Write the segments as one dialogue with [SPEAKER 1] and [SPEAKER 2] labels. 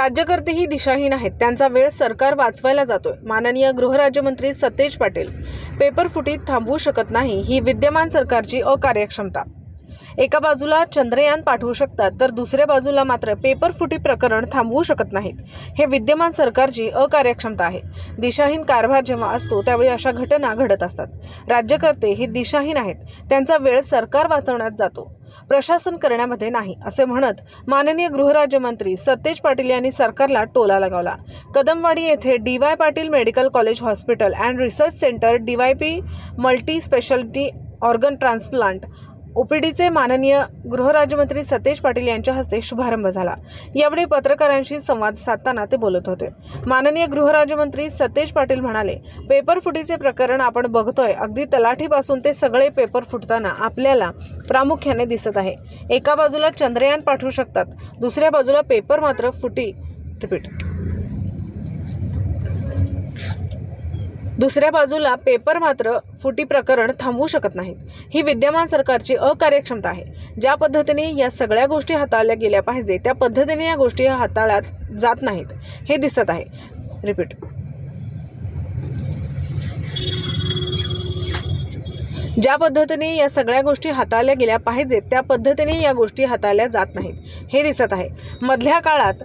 [SPEAKER 1] राज्यकर्तेही दिशाहीन आहेत. त्यांचा वेळ सरकार वाचवायला जातोय. माननीय गृहराज्यमंत्री सतेज पाटील पेपर फुटीत थांबवू शकत नाही. ही विद्यमान सरकारची अकार्यक्षमता. एका बाजूला चंद्रयान पाठवू शकतात तर दुसऱ्या बाजूला मात्र पेपर फुटी प्रकरण थांबवू शकत नाहीत. हे विद्यमान सरकारची अकार्यक्षमता आहे. दिशाहीन कारभार जेव्हा असतो त्यावेळी अशा घटना घडत असतात. राज्यकर्ते हे दिशाहीन आहेत. त्यांचा वेळ सरकार वाचवण्यात जातो. प्रशासन करण्यामध्ये नाही असे म्हणत माननीय गृहराज्यमंत्री सतेज पाटील यांनी सरकारला टोला लगावला. कदमवाडी येथे D Y Patil medical college hospital and research centre D Y P multi speciality organ transplant ओपीडीचे माननीय गृहराज्यमंत्री सतेज पाटील यांच्या हस्ते शुभारंभ झाला. यावेळी पत्रकारांशी संवाद साधताना ते बोलत होते. माननीय गृहराज्यमंत्री सतेज पाटील म्हणाले पेपर फुटीचे प्रकरण आपण बघतोय. अगदी तलाठीपासून ते सगळे पेपर फुटताना आपल्याला प्रामुख्याने दिसत आहे. एका बाजूला चंद्रयान पाठवू शकतात दुसऱ्या बाजूला पेपर मात्र फुटी. रिपीट. दुसऱ्या बाजूला पेपर मात्र फुटी प्रकरण थांबवू शकत नाहीत. ही विद्यमान सरकारची अकार्यक्षमता आहे. ज्या पद्धतीने या सगळ्या गोष्टी हाताळल्या गेल्या पाहिजे त्या पद्धतीने या गोष्टी हाताळल्या जात नाहीत. हे दिसत आहे. रिपीट. ज्या पद्धतीने या सगळ्या गोष्टी हाताळल्या गेल्या पाहिजेत त्या पद्धतीने या गोष्टी हाताळल्या जात नाहीत. हे दिसत आहे. मधल्या काळात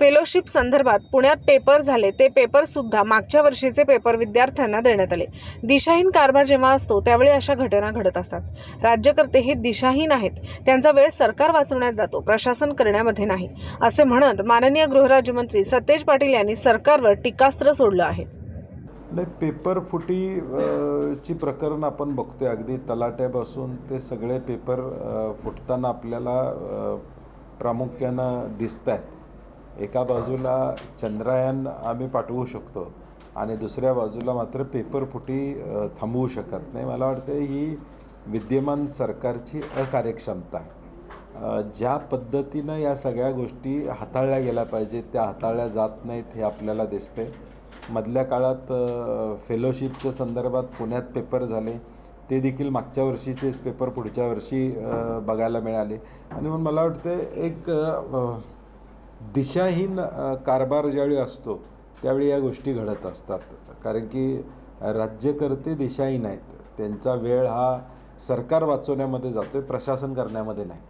[SPEAKER 1] फेलोशिप संदर्भात पुण्यात पेपर झाले ते पेपरसुद्धा मागच्या वर्षीचे पेपर विद्यार्थ्यांना देण्यात आले. दिशाहीन कारभार जेव्हा असतो त्यावेळी अशा घटना घडत असतात. राज्यकर्ते हे दिशाहीन आहेत. त्यांचा वेळ सरकार वाचवण्यात जातो प्रशासन करण्यामध्ये नाही. असे म्हणत माननीय गृहराज्यमंत्री सतेज पाटील यांनी सरकारवर टीकास्त्र सोडलं आहे.
[SPEAKER 2] नाही पेपर फुटी ची प्रकरण आपण बघतोय. अगदी तलाट्यापासून ते सगळे पेपर फुटताना आपल्याला प्रामुख्यानं दिसत आहेत एका बाजूला चंद्रयान आम्ही पाठवू शकतो आणि दुसऱ्या बाजूला मात्र पेपर फुटी थांबवू शकत नाही. मला वाटतं ही विद्यमान सरकारची अकार्यक्षमता आहे. ज्या पद्धतीनं या सगळ्या गोष्टी हाताळल्या गेल्या पाहिजेत त्या हाताळल्या जात नाहीत हे आपल्याला दिसते मधल्या काळात फेलोशिपच्या संदर्भात पुण्यात पेपर झाले. ते देखील मागच्या वर्षीचेच पेपर पुढच्या वर्षी बघायला मिळाले. आणि म्हणून मला वाटतं एक दिशाहीन कारभार ज्यावेळी असतो त्यावेळी या गोष्टी घडत असतात. कारण की राज्यकर्ते दिशाहीन आहेत. त्यांचा वेळ हा सरकार वाचवण्यामध्ये जातो आहे प्रशासन करण्यामध्ये नाही.